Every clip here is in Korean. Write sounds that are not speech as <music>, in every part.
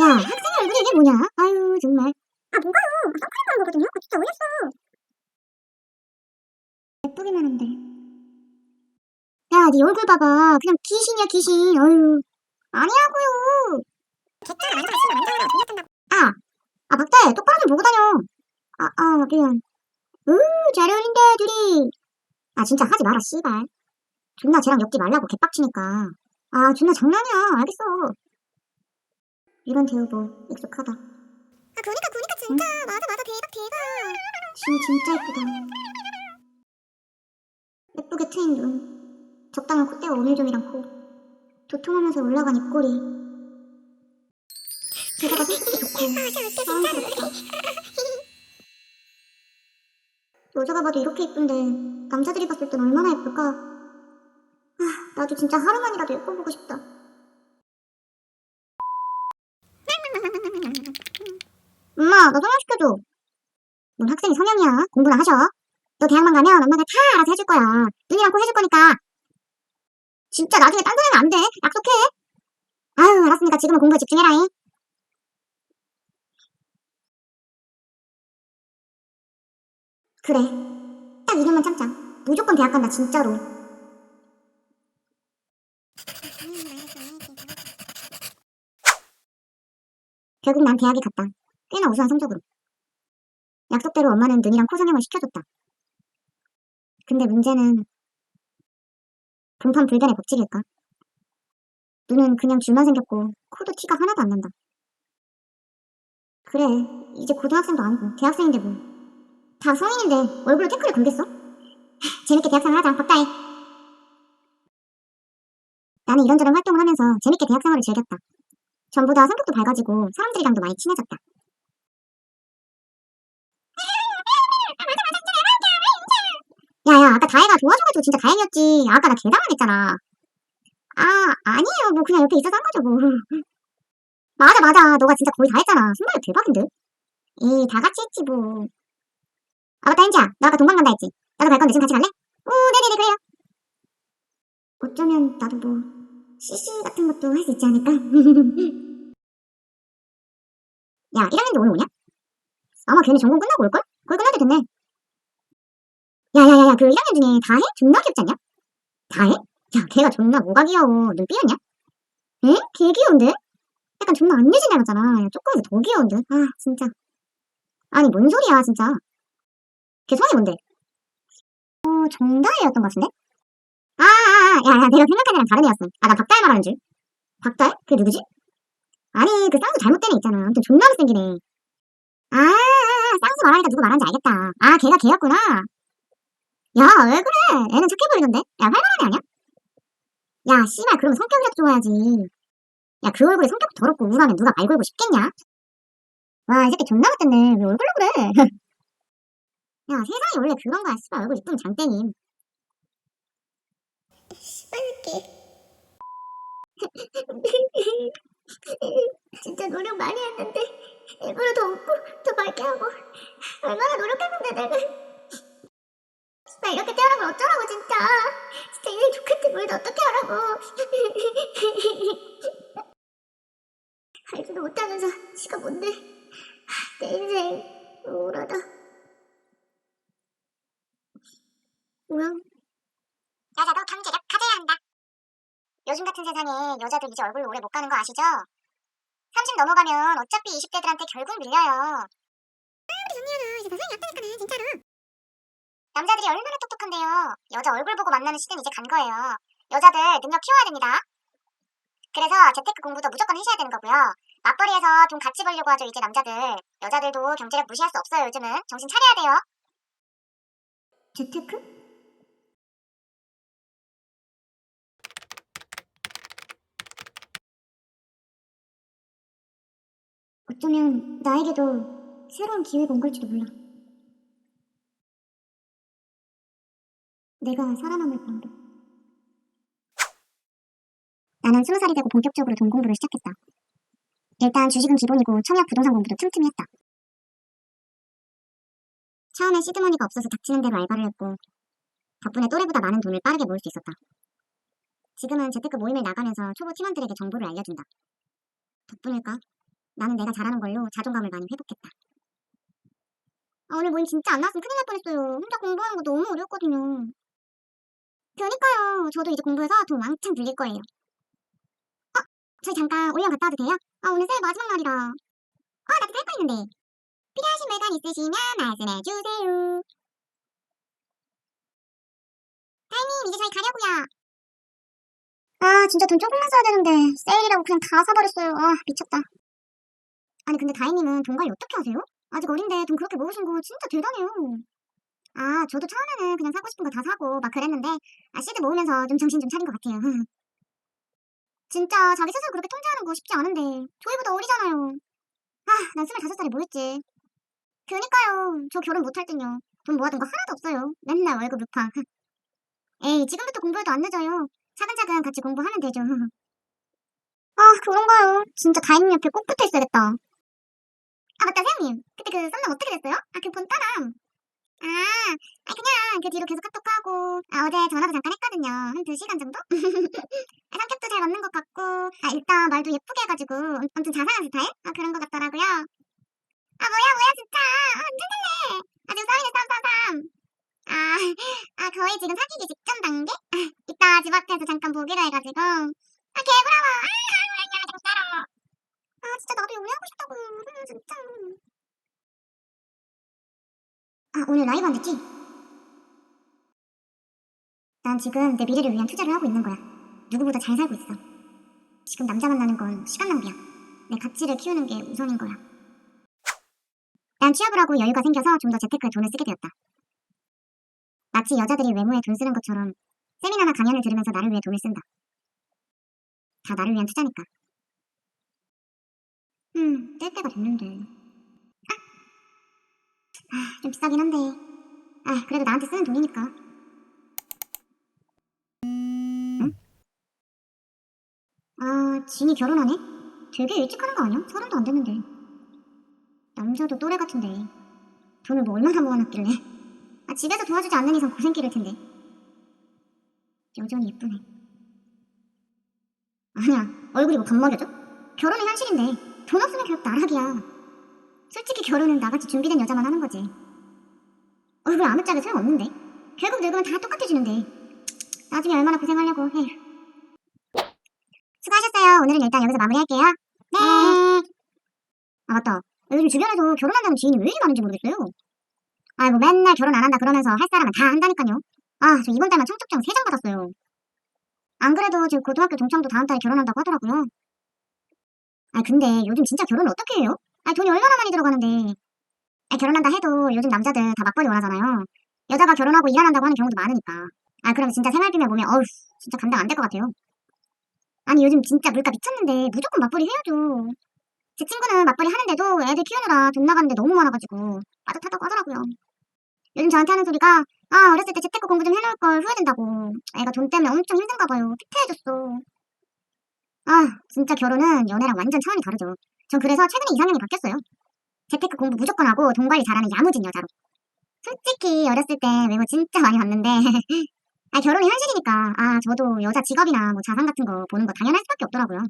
야, 학생 얼굴이 이게 뭐냐? 아유, 정말. 아, 뭐가요? 선크림 바른 거거든요? 그거 진짜 어이없어. 예쁘기만 한데. 야, 네 얼굴 봐봐. 그냥 귀신이야, 귀신. 어휴. 아니라고요. 개짜가 만져봤으면 만져라 돌렸단다고 아, 아, 박대, 똑바로 좀 보고 다녀. 아, 아, 미안. 으, 잘 어울린다, 둘이. 아, 진짜 하지 마라, 씨발. 존나 쟤랑 엮지 말라고, 개빡치니까. 아, 존나 장난이야. 알겠어. 이런 대우보 익숙하다. 아 그러니까 그러니까 진짜 맞아 맞아 대박 대박 진 진짜 예쁘다. 예쁘게 트인 눈, 적당한 콧대와 오밀조밀한 코, 도톰하면서 올라간 입꼬리. 게다가 손톱도 좋고 <laughs> 사랑스럽다. 여자가 봐도 이렇게 예쁜데 남자들이 봤을 땐 얼마나 예쁠까? 아, 나도 진짜 하루만이라도 예뻐보고 싶다. 나 성형시켜줘. 넌 학생이 성형이야. 공부나 하셔. 너 대학만 가면 엄마가 다 알아서 해줄 거야. 눈이랑 코 해줄 거니까. 진짜 나중에 딴 소리 하면 안 돼. 약속해. 아유, 알았으니까 지금은 공부에 집중해라잉. 그래. 딱 2년만 참자. 무조건 대학 간다, 진짜로. 결국 난 대학에 갔다. 꽤나 우수한 성적으로. 약속대로 엄마는 눈이랑 코 성형을 시켜줬다. 근데 문제는 분판 불변의 법칙일까? 눈은 그냥 줄만 생겼고 코도 티가 하나도 안 난다. 그래, 이제 고등학생도 아니고 대학생인데 뭐. 다 성인인데 얼굴로 태클을 걸겠어? 재밌게 대학생활 하자, 박다해. 나는 이런저런 활동을 하면서 재밌게 대학생활을 즐겼다. 전부 다 성격도 밝아지고 사람들이랑도 많이 친해졌다. 야야 아까 다혜가 도와줘가지고 진짜 다행이었지. 아까 나 개당황했잖아. 아 아니에요. 뭐 그냥 옆에 있어서 한 거죠 뭐. <laughs> 맞아 맞아. 너가 진짜 거의 다 했잖아. 순발력 대박인데. 이다 같이 했지 뭐 아 맞다 헨지야. 너 아까 동방 간다 했지? 나도 갈 건데 지금 같이 갈래? 오 네네네 그래요. 어쩌면 나도 뭐 CC 같은 것도 할 수 있지 않을까? <laughs> 야 1학년도 오늘 오냐? 아마 걔네 전공 끝나고 올걸? 거의 끝날 때 됐네 야야야야 그 1학년 중에 다혜? 존나 귀엽지 않냐? 다혜? 야 걔가 존나 뭐가 귀여워 눈 삐었냐? 에? 개 귀여운데? 약간 존나 안유진 닮았잖아 야 조금은 더 귀여운데 아 진짜 아니 뭔 소리야 진짜 걔 성이 뭔데? 어 정다혜였던 것 같은데? 아아아 야 야 내가 생각한 애랑 다른 애였어 아 나 박다혜 말하는 줄 박다혜? 그게 누구지? 아니 그 쌍수 잘못된 애 있잖아 아무튼 존나 못생긴 애 아, 쌍수 말하니까 누구 말하는지 알겠다. 아, 걔가 걔였구나. 야, 왜 그래? 애는 착해 보이던데? 야, 활발한 애 아니야? 야, 씨발, 그럼 성격이라도 좋아야지. 야, 그 얼굴에 성격 더럽고 우울하면 누가 말 걸고 싶겠냐? 와, 이 새끼 존나 못됐네. 왜 얼굴로 그래? <laughs> 야, 세상이 원래 그런 거야. 씨발, 얼굴 이쁘면 장땡임. 빨리 진짜 노력 많이 했는데, 일부러 더 웃고, 더 밝게 하고, 얼마나 노력했는데, 내가. 나 이렇게 태어나면 어쩌라고, 진짜. 진짜 인생 좋겠지, 뭘 어떻게 하라고. <laughs> 알지도 못하면서, 지가 뭔데. 내 인생, 우울하다. 뭐야? 여자도 경제력 가져야 한다. 요즘 같은 세상에 여자들 이제 얼굴로 오래 못 가는 거 아시죠? 30 넘어가면 어차피 20대들한테 결국 밀려요. 정리하나 이제 나성이 왔다니까는 진짜로 남자들이 얼마나 똑똑한데요. 여자 얼굴 보고 만나는 시대는 이제 간 거예요. 여자들 능력 키워야 됩니다. 그래서 재테크 공부도 무조건 하셔야 되는 거고요. 맞벌이에서 돈 같이 벌려고 하죠, 이제 남자들. 여자들도 경제력 무시할 수 없어요, 요즘은. 정신 차려야 돼요. 재테크? 어쩌면 나에게도 새로운 기회가 온 걸지도 몰라. 내가 살아남을 방법. 나는 스무 살이 되고 본격적으로 돈 공부를 시작했다. 일단 주식은 기본이고 청약 부동산 공부도 틈틈이 했다. 처음엔 시드머니가 없어서 닥치는 대로 알바를 했고 덕분에 또래보다 많은 돈을 빠르게 모을 수 있었다. 지금은 재테크 모임을 나가면서 초보 팀원들에게 정보를 알려준다. 덕분일까? 나는 내가 잘하는 걸로 자존감을 많이 회복했다. 아, 오늘 모임 진짜 안 나왔으면 큰일 날 뻔했어요. 혼자 공부하는 거 너무 어려웠거든요. 그러니까요. 저도 이제 공부해서 돈 왕창 빌릴 거예요. 어? 저희 잠깐 올영 갔다 와도 돼요? 아, 오늘 새해 마지막 날이라. 어, 나도 할 거 있는데. 필요하신 물건 있으시면 말씀해 주세요. 다이님, 이제 저희 가려고요. 아, 진짜 돈 조금만 써야 되는데 세일이라고 그냥 다 사버렸어요. 아, 미쳤다. 아니, 근데 다이님은 돈 관리 어떻게 하세요? 아직 어린데 돈 그렇게 모으신 거 진짜 대단해요. 아, 저도 처음에는 그냥 사고 싶은 거 다 사고 막 그랬는데 아, 씨드 모으면서 좀 정신 좀 차린 것 같아요. <laughs> 진짜 자기 스스로 그렇게 통제하는 거 쉽지 않은데 저희보다 어리잖아요. 아, 난 25살에 뭐했지? 그니까요. 저 결혼 못할 땐요. 돈 모아둔 거 하나도 없어요. 맨날 월급 루팡. <laughs> 에이, 지금부터 공부해도 안 늦어요. 차근차근 같이 공부하면 되죠. <laughs> 아, 그런가요? 진짜 다인님 옆에 꼭 붙어 있어야겠다. 아, 맞다, 세영님. 그때 그 썸남 어떻게 됐어요? 아, 그 본따남. 아, 아, 그냥 그 뒤로 계속 카톡하고, 아, 어제 전화도 잠깐 했거든요. 한두 시간 정도? <laughs> 아, 성격도 잘 맞는 것 같고, 아, 일단 말도 예쁘게 해가지고, 엄- 엄청 자상한 스타일? 아, 그런 것 같더라고요. 아, 뭐야, 뭐야, 진짜. 아, 완전 달래. 아, 지금 싸이네, 쌈쌈쌈. 아, <laughs> 아, 거의 지금 사귀기 직전 단계? 아, 이따 집 앞에서 잠깐 보기로 해가지고. 아, 개부러워. 아, 뭐야, 진짜로. 아, 진짜 나도 연애하고 싶다고. 음, 진짜. 아, 오늘 라이브 안 됐지? 난 지금 내 미래를 위한 투자를 하고 있는 거야. 누구보다 잘 살고 있어. 지금 남자 만나는 건 시간 낭비야. 내 가치를 키우는 게 우선인 거야. 난 취업을 하고 여유가 생겨서 좀 더 재테크에 돈을 쓰게 되었다. 마치 여자들이 외모에 돈 쓰는 것처럼 세미나나 강연을 들으면서 나를 위해 돈을 쓴다. 다 나를 위한 투자니까. 음, 뗄 때가 됐는데. 좀 비싸긴 한데. 아, 그래도 나한테 쓰는 돈이니까. 응? 아, 진이 결혼하네? 되게 일찍 하는 거 아니야? 서른도 안 됐는데. 남자도 또래 같은데. 돈을 뭐 얼마나 모아놨길래. 아, 집에서 도와주지 않는 이상 고생길일 텐데. 여전히 예쁘네. 아니야, 얼굴이 뭐 겁먹여져? 결혼은 현실인데, 돈 없으면 결국 나락이야. 솔직히 결혼은 나같이 준비된 여자만 하는 거지. 얼굴 아무짝에 소용없는데? 결국 늙으면 다 똑같아지는데. 나중에 얼마나 고생하려고 해. 수고하셨어요. 오늘은 일단 여기서 마무리할게요. 네. 아, 맞다. 요즘 주변에서 결혼한다는 지인이 왜 이리 많은지 모르겠어요. 아이고, 맨날 결혼 안 한다 그러면서 할 사람은 다 한다니까요. 아, 저 이번 달만 청첩장 3장 받았어요. 안 그래도 지금 고등학교 동창도 다음 달에 결혼한다고 하더라고요. 아, 근데 요즘 진짜 결혼을 어떻게 해요? 아, 돈이 얼마나 많이 들어가는데. 아, 결혼한다 해도 요즘 남자들 다 맞벌이 원하잖아요. 여자가 결혼하고 일 안 한다고 하는 경우도 많으니까. 아, 그럼 진짜 생활비면 보면, 어우, 진짜 감당 안 될 것 같아요. 아니, 요즘 진짜 물가 미쳤는데 무조건 맞벌이 해야죠. 제 친구는 맞벌이 하는데도 애들 키우느라 돈 나가는데 너무 많아가지고 빠듯하다고 하더라고요. 요즘 저한테 하는 소리가 아 어렸을 때 재테크 공부 좀 해놓을 걸 후회된다고 애가 돈 때문에 엄청 힘든가 봐요 피폐해졌어 아 진짜 결혼은 연애랑 완전 차원이 다르죠 전 그래서 최근에 이상형이 바뀌었어요 재테크 공부 무조건 하고 돈 관리 잘하는 야무진 여자로 솔직히 어렸을 때 외모 진짜 많이 봤는데 <laughs> 아 결혼이 현실이니까 아 저도 여자 직업이나 뭐 자산 같은 거 보는 거 당연할 수밖에 없더라고요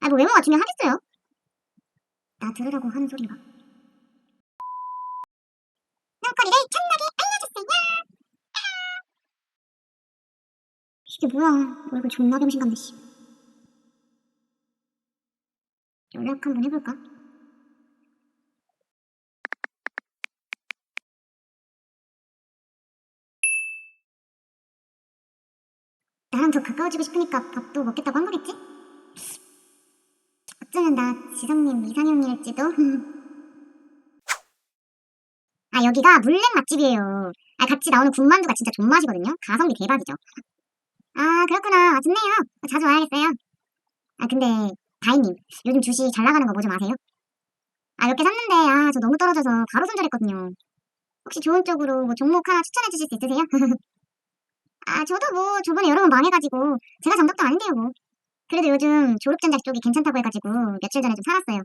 아 뭐 외모가 중요하겠어요 나 들으라고 하는 소린가 눈꼬리를 찬나게 알려줬어요. 이게 뭐야? 얼굴 존나 병신 같네, 씨. 연락 한번 해볼까? 나랑 더 가까워지고 싶으니까 밥도 먹겠다고 한 거겠지? 어쩌면 나 지성님 이상형일지도. 아 여기가 물냉 맛집이에요. 아 같이 나오는 군만두가 진짜 존맛이거든요. 가성비 대박이죠. 아 그렇구나. 아, 좋네요. 아, 자주 와야겠어요. 아 근데 다희님 요즘 주식 잘 나가는 거 뭐 좀 아세요? 아몇개 샀는데 아 저 너무 떨어져서 바로 손절했거든요. 혹시 좋은 쪽으로 뭐 종목 하나 추천해 주실 수 있으세요? <laughs> 아 저도 뭐 저번에 여러 번 망해가지고 제가 정답도 아닌데요 뭐. 그래도 요즘 졸업전자 쪽이 괜찮다고 해가지고 며칠 전에 좀 살았어요.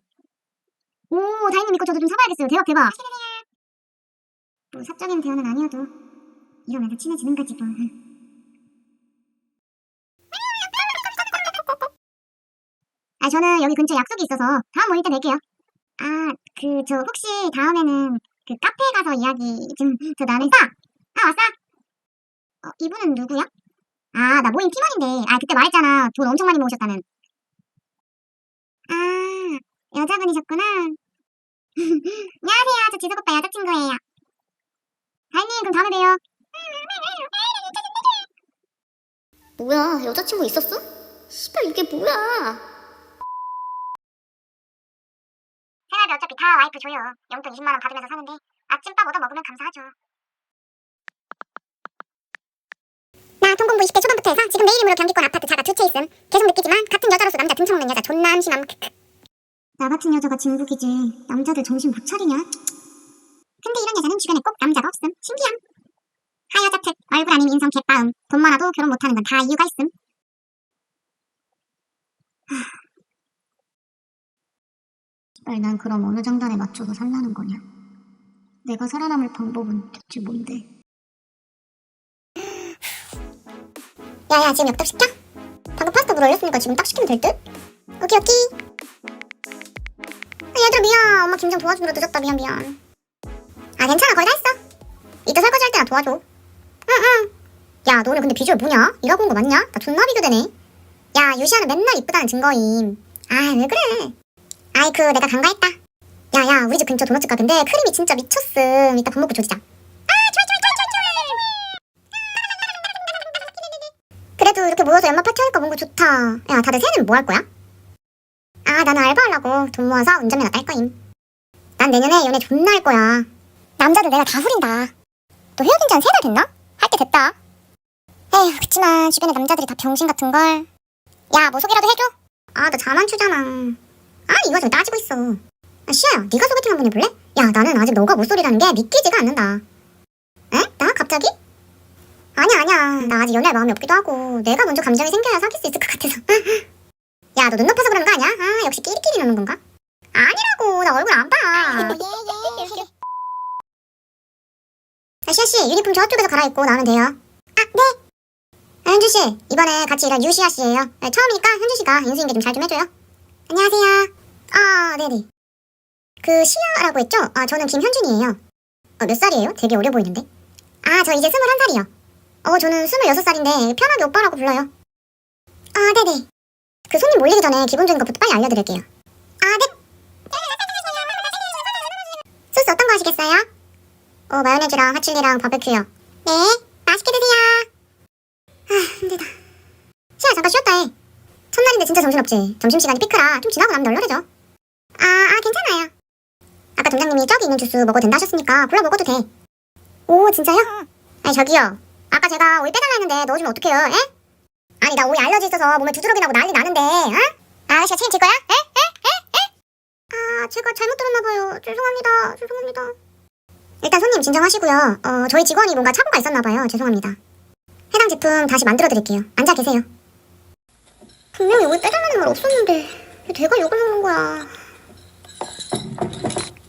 오 다희님 이거 저도 좀 사봐야겠어요. 대박 대박. 뭐 사적인 대화는 아니어도 이러면서 친해지는 거지 뭐. 아 저는 여기 근처에 약속이 있어서 다음 때 뵐게요. 아, 그, 저, 혹시 다음에는 그 카페에 가서 이야기 좀, 저 나는, 오빠! 아, 왔어? 어, 이분은 누구야? 아, 나 모임 팀원인데. 아, 그때 말했잖아. 돈 엄청 많이 모으셨다는. 아, 여자분이셨구나. <laughs> 안녕하세요. 저 지석 오빠 여자친구예요. 다혜님, 그럼 다음에 봬요. 뭐야, 여자친구 있었어? 씨발, 이게 뭐야? 생활비 어차피 다 와이프 줘요. 용돈 20만원 받으면서 사는데 아침밥 얻어 먹으면 감사하죠. 나 통공부 20대 초반부터 해서 지금 내 이름으로 경기권 아파트 자가 두 채 있음. 계속 느끼지만 같은 여자로서 남자 등쳐먹는 여자 존나 한심함. 나 같은 여자가 진국이지. 남자들 정신 못 차리냐? 근데 이런 여자는 주변에 꼭 남자가 없음. 신기함. 하여자 특, 얼굴 아닌 인성 개빠음. 돈 많아도 결혼 못하는 건 다 이유가 있음. 하... 난 그럼 어느 장단에 맞춰서 살라는 거냐? 내가 살아남을 방법은 대체 뭔데? 야야, 지금 엽떡 시켜? 방금 파스타 물 얼렸으니까 지금 딱 시키면 될 듯? 오케이, 오케이. 아, 얘들아, 미안. 엄마 김장 도와주느라 늦었다. 미안, 미안. 아, 괜찮아. 거의 다 했어. 이따 설거지 할 때나 도와줘. 응, 응. 야, 너 오늘 근데 비주얼 뭐냐? 일하고 온 거 맞냐? 나 존나 비교되네. 야, 유시아는 맨날 이쁘다는 증거임. 아, 왜 그래? 아이, 그, 내가 간과했다. 야, 야, 우리 집 근처 도넛집 가는데 크림이 진짜 미쳤음. 이따 밥 먹고 조지자. 아. 그래도 이렇게 모여서 연말 파티하니까 뭔가 좋다. 야, 다들 새해는 뭐 할 거야? 아, 나는 알바하려고 돈 모아서 운전면허 딸 거임. 난 내년에 연애 존나 할 거야. 남자들 내가 다 후린다. 너 헤어진 지 한 세 달 됐나? 할 때 됐다. 에휴, 그치만 주변에 남자들이 다 병신 같은 걸. 야, 뭐 소개라도 해줘. 아, 나 자만추잖아. 아, 이거 좀 따지고 있어. 아, 시아야, 네가 소개팅 한번 해볼래? 야, 나는 아직 너가 못소리라는 게 믿기지가 않는다. 에? 나 갑자기? 아니야, 아니야. 나 아직 연애할 마음이 없기도 하고 내가 먼저 감정이 생겨야 사귈 수 있을 것 같아서. <laughs> 야, 너 눈 높아서 그러는 거 아니야? 아, 역시 끼리끼리 노는 건가? 아니라고, 나 얼굴 안 봐. 아, 시아씨, 유니폼 저쪽에서 갈아입고 나오면 돼요. 아, 네. 아, 현주씨, 이번에 같이 일할 유시아 씨예요. 네, 처음이니까 현주씨가 인수인계 좀 잘 좀 해줘요. 안녕하세요. 아, 네네. 그, 시아라고 했죠? 아, 저는 김현준이에요. 어, 몇 살이에요? 되게 어려 보이는데. 아, 저 이제 스물한 살이요. 어, 저는 스물여섯 살인데 편하게 오빠라고 불러요. 아, 네네. 그 손님 몰리기 전에 기본적인 것부터 빨리 알려드릴게요. 아, 네. 소스 어떤 거 하시겠어요? 어, 마요네즈랑 하칠리랑 바베큐요. 네, 맛있게 드세요. 아, 힘들다. 시아, 잠깐 쉬었다 해. 첫날인데 진짜 정신없지. 점심시간이 피크라 좀 지나고 나면 널널해져. 아, 아, 괜찮아요. 아까 점장님이 저기 있는 주스 먹어도 된다 하셨으니까 골라 먹어도 돼. 오, 진짜요? 아니, 저기요. 아까 제가 오이 빼달라 했는데 넣어주면 어떡해요, 에? 아니, 나 오이 알러지 있어서 몸에 두드러기 나고 난리 나는데, 어? 아저씨가 책임질 거야? 에? 에? 에? 에? 아, 제가 잘못 들었나봐요. 죄송합니다. 죄송합니다. 일단 손님 진정하시고요. 어, 저희 직원이 뭔가 착오가 있었나봐요. 죄송합니다. 해당 제품 다시 만들어드릴게요. 앉아 계세요. 분명히 오이 빼달라는 말 없었는데 왜 내가 욕을 먹는 거야?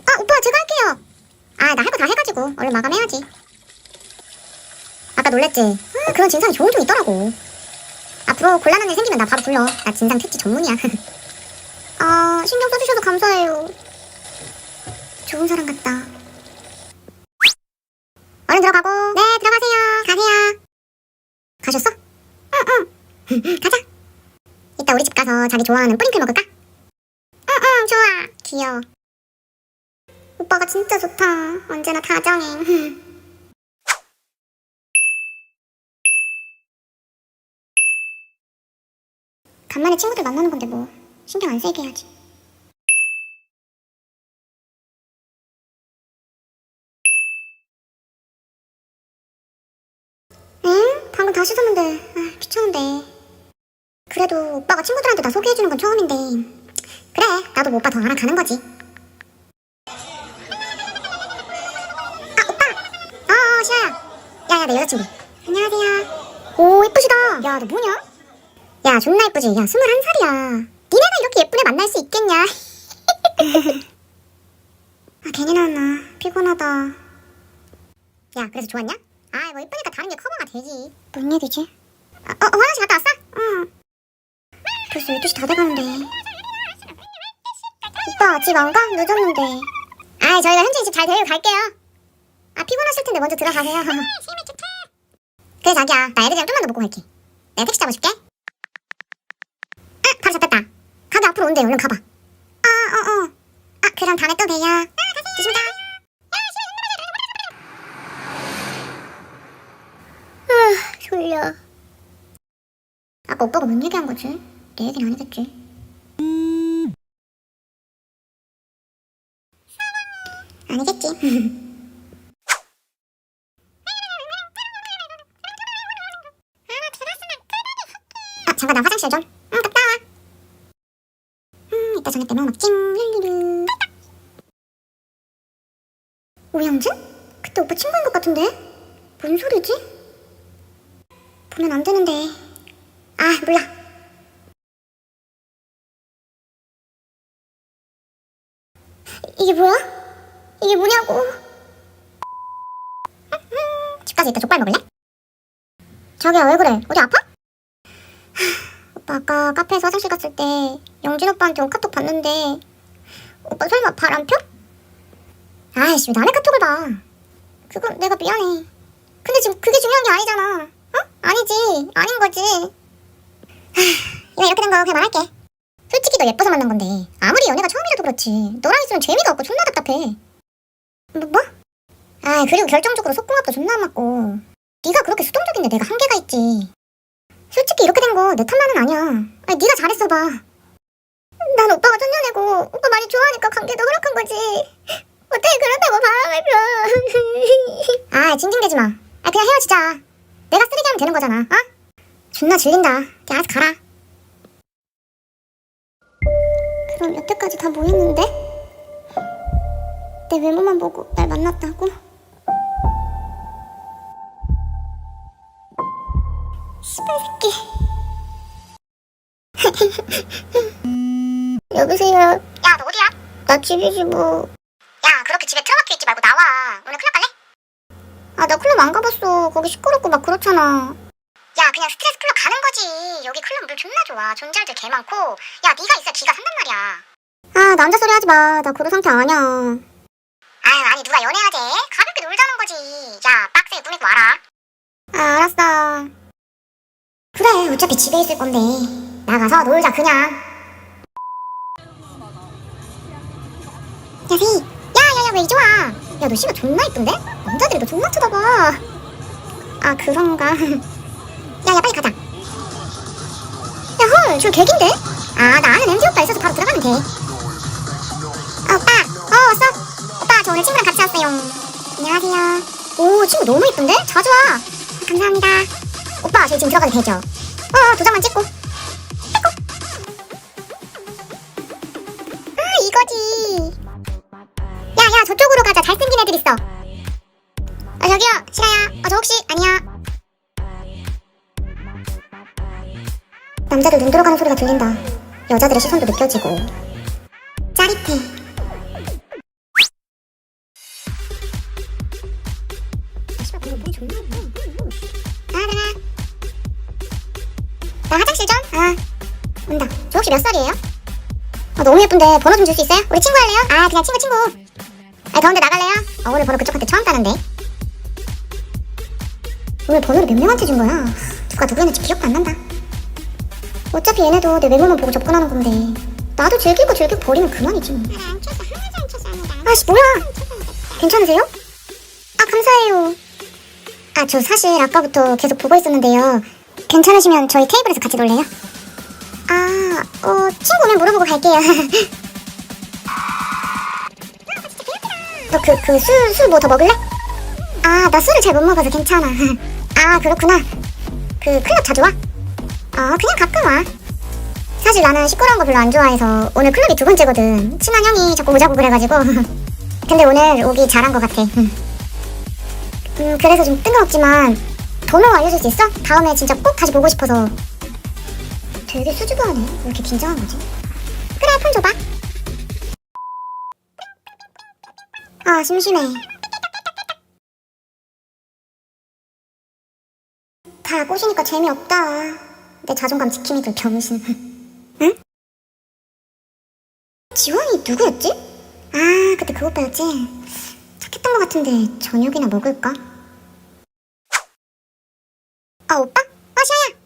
아, 오빠 제가 할게요. 아, 나 할 거 다 해가지고 얼른 마감해야지. 아까 놀랬지? 아, 그런 진상이 종종 있더라고. 앞으로 곤란한 일 생기면 나 바로 불러. 나 진상 특집 전문이야. <laughs> 아, 신경 써주셔서 감사해요. 좋은 사람 같다. 얼른 들어가고. 네, 들어가세요. 가세요. 가셨어? 응, 응. <laughs> 가자. 이따 우리 집 가서 자기 좋아하는 뿌링클 먹을까? 응, 응, 좋아. 귀여워. 오빠가 진짜 좋다. 언제나 다정해. <laughs> 간만에 친구들 만나는 건데 뭐 신경 안 쓰이게 해야지. 응? 방금 다 씻었는데 아, 귀찮은데. 그래도 오빠가 친구들한테 나 소개해주는 건 처음인데 그래 나도 뭐 오빠 더 알아가는 거지. 내 여자친구. 안녕하세요. 오 예쁘시다. 야 너 뭐냐? 야, 존나 예쁘지? 야, 스물한 살이야. 니네가 이렇게 예쁜 애 만날 수 있겠냐? <laughs> 아, 괜히 나왔나. 피곤하다. 야, 그래서 좋았냐? 아, 뭐 예쁘니까 다른 게 커버가 되지. 뭔 얘기지? 아, 어, 어, 화장실 갔다 왔어? 응. 벌써 12시 다 돼가는데. 오빠 집 안 가? 늦었는데. 아 저희가 현진 집 잘 데리고 갈게요. 아 피곤하실 텐데 먼저 들어가세요. <laughs> 그래 자기야 나 애들이랑 좀만 더 먹고 갈게. 내가 택시 잡아줄게. 아 바로 잡혔다. 가게 앞으로 온대 얼른 가봐. 아 어어. 아 그럼 다음에 또 봬요. 아 조심히 가. 아 졸려. 아까 오빠가 뭔 얘기한 거지? 내 얘기는 아니겠지. 아니겠지. <laughs> 아, 잠깐 나 화장실 좀. 응, 갔다 와. 음, 이따 저녁 때 먹먹찜. 룰루루. 오영진? 그때 오빠 친구인 것 같은데? 뭔 소리지? 보면 안 되는데. 아, 몰라. 이게 뭐야? 이게 뭐냐고. 집까지 이따 족발 먹을래? 자기야 왜 그래? 어디 아파? 오빠 아까 카페에서 화장실 갔을 때 영진 오빠한테 온 카톡 봤는데 오빠 설마 바람 펴? 아이씨 왜 남의 카톡을 봐 그건 내가 미안해 근데 지금 그게 중요한 게 아니잖아 어? 아니지. 아닌 거지. 이거 이렇게 된 거 그냥 말할게. 솔직히 너 예뻐서 만난 건데 아무리 연애가 처음이라도 그렇지 너랑 있으면 재미가 없고 존나 답답해. 뭐? 뭐? 아 그리고 결정적으로 속궁합도 존나 안 맞고. 네가 그렇게 수동적인데 내가 한계가 있지. 솔직히 이렇게 된 거 내 탓만은 아니야. 아니 네가 잘했어 봐난 오빠가 천년이고 오빠 많이 좋아하니까 관계도 허락한 거지. 어떻게 그런다고 바람을 펴 아, 징징대지 마. 아, 그냥 헤어지자. 내가 쓰레기 하면 되는 거잖아, 어? 존나 질린다. 그냥 알아서 가라. 그럼 여태까지 다 뭐였는데? 내 외모만 보고 날 만났다고? 씨발 새끼. <laughs> 여보세요. 야, 너 어디야? 나 집이지 뭐. 야, 그렇게 집에 틀어박혀 있지 말고 나와. 오늘 클럽 갈래? 아, 나 클럽 안 가봤어. 거기 시끄럽고 막 그렇잖아. 야, 그냥 스트레스 클럽 가는 거지. 여기 클럽 물 존나 좋아. 존잘들 개 많고. 야, 네가 있어야 기가 산단 말이야. 아, 남자 소리 하지 마. 나 그런 상태 아니야. 아유, 아니 누가 연애하재? 가볍게 놀자는 거지. 야, 빡세게 꾸미고 와라. 아, 알았어. 그래, 어차피 집에 있을 건데. 나가서 놀자, 그냥. 야세이 야야야 왜 이리 와? 야너 씨가 존나 이쁜데? 남자들이 너 존나 쳐다봐 아 그런가? <laughs> 야야 빨리 가자. 야 헐 저 객인데? 아 나 아는 MZ 오빠 있어서 바로 들어가면 돼. 아, 오빠. 어 왔어. 오빠 저 오늘 친구랑 같이 왔어요. 안녕하세요. 오 친구 너무 이쁜데? 자주 와. 감사합니다. 오빠 저희 지금 들어가도 되죠? 어 도장만 찍고 찍고 저쪽으로 가자. 잘생긴 애들 있어. 아 저기요. 실아야. 어저 혹시 아니야 남자들 눈 들어가는 소리가 들린다. 여자들의 시선도 느껴지고. 짜릿해. 아? 아. 온다. 저 혹시 몇 살이에요? 아, 너무 예쁜데 번호 좀 줄 수 있어요? 우리 친구 할래요? 아 그냥 친구 친구 아 더운데 나갈래요? 어, 오늘 번호 그쪽한테 처음 따는데 오늘 번호를 몇 명한테 준 거야? 누가 누구였는지 기억도 안 난다 어차피 얘네도 내 외모만 보고 접근하는 건데 나도 즐기고 즐기고 버리면 그만이지 뭐 아씨 뭐야 괜찮으세요? 아 감사해요 아 저 사실 아까부터 계속 보고 있었는데요 괜찮으시면 저희 테이블에서 같이 놀래요? 아, 어, 친구 오면 물어보고 갈게요. <laughs> 너 그, 그, 술, 술 뭐 더 먹을래? 아, 나 술을 잘 못 먹어서 괜찮아. <laughs> 아, 그렇구나. 그, 클럽 자주 와? 아, 그냥 가끔 와. 사실 나는 시끄러운 거 별로 안 좋아해서 오늘 클럽이 두 번째거든. 친한 형이 자꾸 오자고 그래가지고. <laughs> 근데 오늘 오기 잘한 것 같아. <laughs> 음, 그래서 좀 뜬금없지만 번호 알려줄 수 있어? 다음에 진짜 꼭 다시 보고 싶어서. 되게 수줍어하네. 왜 이렇게 긴장한 거지? 그래, 폰 줘봐. 아, 심심해. 다 꼬시니까 재미없다. 내 자존감 지킴이들 병신. <laughs> 응? 지원이 누구였지? 아, 그때 그 오빠였지? 착했던 것 같은데 저녁이나 먹을까? 아, 오빠? 아, 시아야!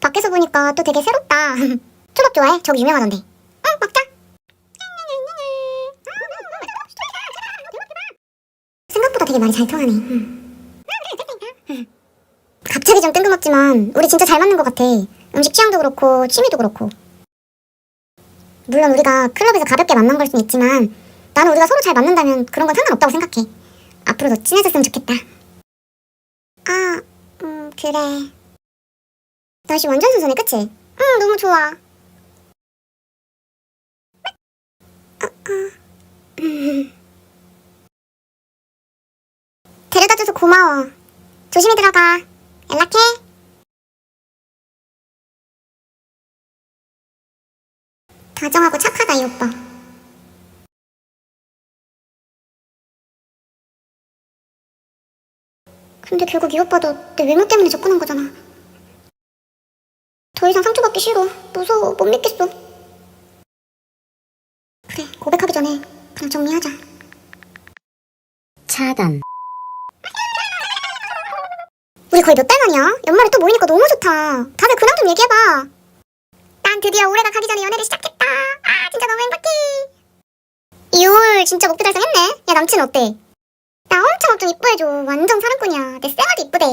밖에서 보니까 또 되게 새롭다. <laughs> 초밥 좋아해? 저기 유명하던데. 되게 말이 잘 통하네. 음. 갑자기 좀 뜬금없지만 우리 진짜 잘 맞는 것 같아. 음식 취향도 그렇고 취미도 그렇고. 물론 우리가 클럽에서 가볍게 만난 걸 순 있지만 나는 우리가 서로 잘 맞는다면 그런 건 상관없다고 생각해. 앞으로 더 친해졌으면 좋겠다. 아, 음, 그래. 날씨 완전 선선해, 그치? 응, 너무 좋아. 아, 아. 데려다줘서 고마워. 조심히 들어가. 연락해. 다정하고 착하다, 이 오빠. 근데 결국 이 오빠도 내 외모 때문에 접근한 거잖아. 더 이상 상처받기 싫어. 무서워. 못 믿겠어. 그래, 고백하기 전에 그냥 정리하자. 차단. 우리 거의 몇 달 만이야? 연말에 또 모이니까 너무 좋다. 다들 근황 좀 얘기해봐. 난 드디어 올해가 가기 전에 연애를 시작했다. 아, 진짜 너무 행복해. 이올 진짜 목표 달성했네. 야, 남친 어때? 나 엄청 엄청 이뻐해줘. 완전 사랑꾼이야. 내 쌩얼도 이쁘대.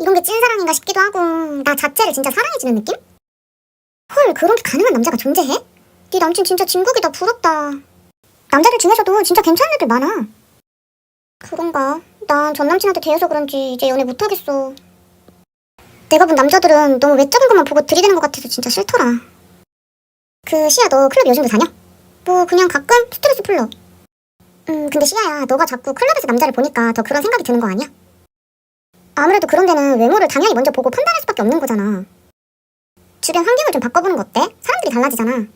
이런 게 찐사랑인가 싶기도 하고, 나 자체를 진짜 사랑해주는 느낌? 헐, 그런 게 가능한 남자가 존재해? 네 남친 진짜 진국이다. 부럽다. 남자들 중에서도 진짜 괜찮은 애들 많아. 그런가? 난전 남친한테 대해서 그런지 이제 연애 못하겠어. 내가 본 남자들은 너무 외적인 것만 보고 들이대는 것 같아서 진짜 싫더라. 그 시야 너 클럽 요즘도 다녀? 뭐 그냥 가끔 스트레스 풀러. 음 근데 시야야 너가 자꾸 클럽에서 남자를 보니까 더 그런 생각이 드는 거 아니야? 아무래도 그런 데는 외모를 당연히 먼저 보고 판단할 수밖에 없는 거잖아. 주변 환경을 좀 바꿔보는 거 어때? 사람들이 달라지잖아.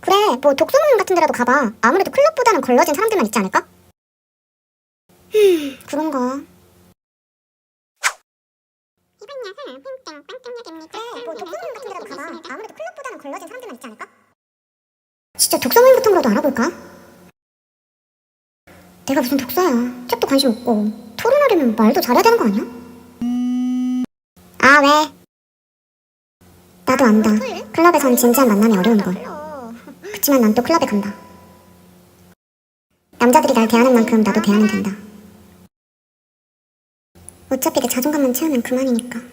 그래 뭐 독서 모임 같은 데라도 가봐. 아무래도 클럽보다는 걸러진 사람들만 있지 않을까? 음 그런가. 이번 녀석 핑땡 빵땡역입니다. 뭐 독서 모임 같은 데라도 가봐. 아무래도 클럽보다는 걸러진 사람들만 있지 않을까? 진짜 독서 모임 같은 거라도 알아볼까? 내가 무슨 독서야. 책도 관심 없고. 토론하려면 말도 잘해야 되는 거 아니야? 아, 왜? 나도 안다. 클럽에선 진지한 만남이 어려운 걸. 그치만 난 또 클럽에 간다. 남자들이 날 대하는 만큼 나도 대하면 된다. 어차피 내 자존감만 채우면 그만이니까.